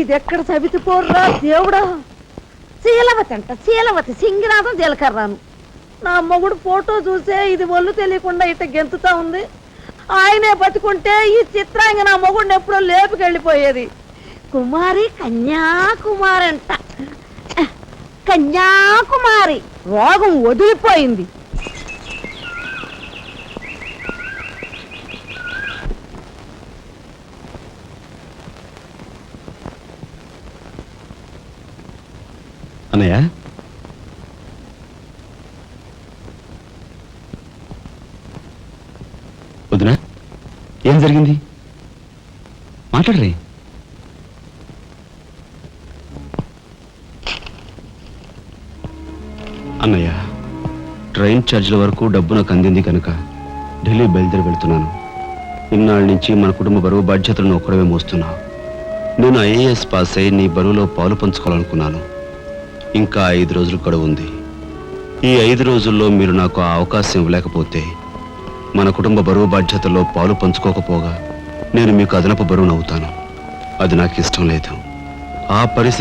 ఇదెక్కడ ఎక్కడ పోర్రా దేవుడా? శీలవతి అంట శీలవతి సింగినాథం జీలకర్రాను. నా మొగుడు ఫోటో చూసే ఇది ఒళ్ళు తెలియకుండా ఇట్ట గెంతుతా ఉంది. ఆయనే బతుకుంటే ఈ చిత్రాంగ నా మొగుడిని ఎప్పుడో లేపుకెళ్ళిపోయేది. కుమారి కన్యాకుమారి అంట కన్యాకుమారి రోగం వదిలిపోయింది. అన్నయ్య? వదినా ఏం జరిగింది? మాట్లాడరే. అన్నయ్య ట్రైన్ ఛార్జీల వరకు డబ్బు నాకు అందింది కనుక ఢిల్లీ బయలుదేరి వెళ్తున్నాను. ఇన్నాళ్ళ నుంచి మన కుటుంబ బరువు బాధ్యతలను ఒక్కడమే మోస్తున్నావు నేను ఐఏఎస్ పాస్ అయి నీ బరువులో పాలు పంచుకోవాలనుకున్నాను. ఇంకా ఐదు రోజులు గడువు ఉంది. ఈ ఐదు రోజుల్లో మీరు నాకు ఆ అవకాశం ఇవ్వలేకపోతే మన కుటుంబ బరువు బాధ్యతలో పాలు పంచుకోకపోగా నేను మీకు అదనపు బరువును అవుతాను అది నాకు ఇష్టం లేదు. ఆ పరిస్థితి